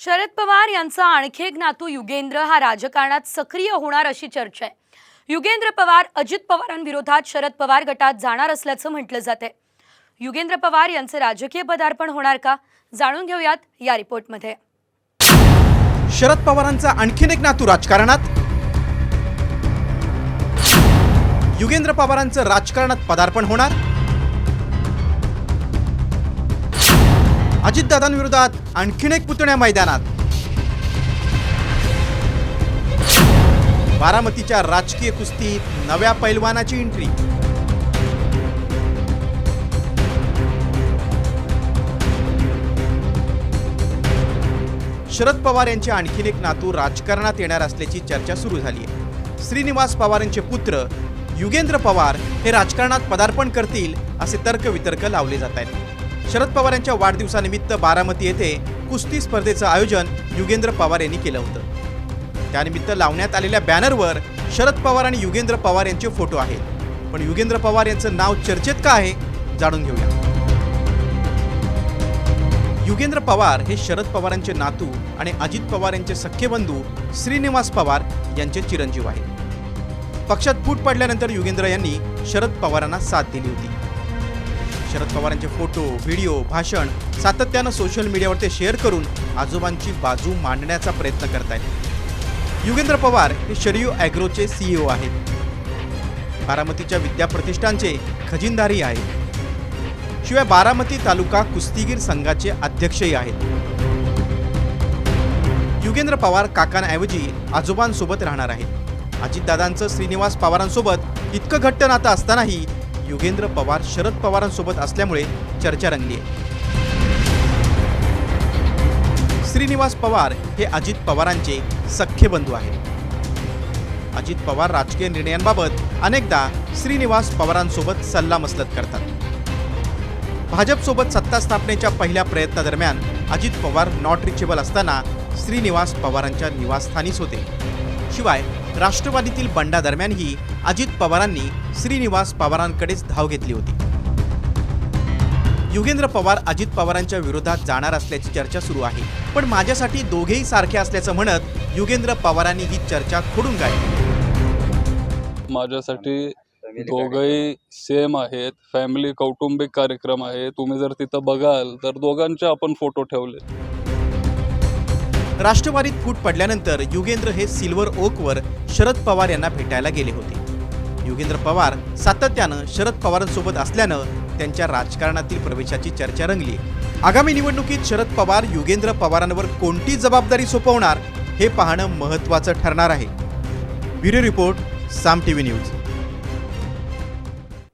शरद पवार यांचा आणखी एक नातू युगेंद्र हा राजकारणात सक्रिय होणार अशी चर्चा आहे. युगेंद्र पवार अजित पवारांविरोधात शरद पवार गटात जाणार असल्याचं म्हटलं जाते युगेंद्र पवार यांचे राजकीय पदार्पण होणार का? जाणून घेऊयात या रिपोर्टमध्ये. शरद पवारांचा आणखीन एक नातू राजकारणात. युगेंद्र पवारांचं राजकारणात पदार्पण होणार. अजितदादांविरोधात आणखीन एक पुतण्या मैदानात. बारामतीच्या राजकीय कुस्तीत नव्या पैलवानाची एंट्री शरद पवार यांचे आणखीन एक नातू राजकारणात येणार असल्याची चर्चा सुरू झाली आहे. श्रीनिवास पवार यांचे पुत्र युगेंद्र पवार हे राजकारणात पदार्पण करतील असे तर्कवितर्क लावले जात आहेत. शरद पवार यांच्या वाढदिवसानिमित्त बारामती येथे कुस्ती स्पर्धेचं आयोजन युगेंद्र पवार यांनी केलं होतं. त्यानिमित्त लावण्यात आलेल्या बॅनरवर शरद पवार आणि युगेंद्र पवार यांचे फोटो आहेत. पण युगेंद्र पवार यांचं नाव चर्चेत का आहे जाणून घेऊया. युगेंद्र पवार हे शरद पवारांचे नातू आणि अजित पवार यांचे सख्खे बंधू श्रीनिवास पवार यांचे चिरंजीव आहेत. पक्षात फूट पडल्यानंतर युगेंद्र यांनी शरद पवारांना साथ दिली होती. शरद पवारांचे फोटो व्हिडिओ भाषण सातत्यानं सोशल मीडियावर ते शेअर करून आजोबांची बाजू मांडण्याचा प्रयत्न करत आहेत युगेंद्र पवार हे शरियो ॲग्रोचे सीईओ आहेत. बारामतीच्या विद्याप्रतिष्ठानचे खजिनदारी आहेत. शिवाय बारामती तालुका कुस्तीगीर संघाचे अध्यक्षही आहेत. युगेंद्र पवार काकांऐवजी आजोबांसोबत राहणार आहेत. अजितदादांचं श्रीनिवास पवारांसोबत इतकं घट्ट नातं असतानाही युगेंद्र पवार शरद पवारांसोबत असल्यामुळे चर्चा रंगली आहे. श्रीनिवास पवार हे अजित पवारांचे सख्खे बंधू आहेत. अजित पवार राजकीय निर्णयांबाबत अनेकदा श्रीनिवास पवारांसोबत सल्लामसलत करतात. भाजपसोबत सत्ता स्थापनेच्या पहिल्या प्रयत्नादरम्यान अजित पवार नॉट रिचेबल असताना श्रीनिवास पवारांच्या निवासस्थानीच होते. शिवाय राष्ट्रवादीतील बंडादरम्यानही अजित पवारांनी श्रीनिवास पवारांकडेच धाव घेतली होती. युगेंद्र पवार अजित पवारांच्या विरोधात जाणार असल्याची चर्चा सुरू आहे. पण माझ्यासाठी दोघेही सारखे असल्याचं म्हणत युगेंद्र पवारांनी ही चर्चा खोडून काढली. माझ्यासाठी दोघही सेम आहेत. फॅमिली कौटुंबिक कार्यक्रम आहे तुम्ही जर तिथं बघाल तर दोघांचे आपण फोटो ठेवले राष्ट्रवादीत फूट पडल्यानंतर युगेंद्र हे सिल्वर ओकवर शरद पवार यांना भेटायला गेले होते. युगेंद्र पवार सातत्यानं शरद पवारांसोबत असल्यानं त्यांच्या राजकारणातील प्रवेशाची चर्चा रंगली. आगामी निवडणुकीत शरद पवार युगेंद्र पवारांवर कोणती जबाबदारी सोपवणार हे पाहणं महत्त्वाचं ठरणार आहे. Bureau report Saam TV news.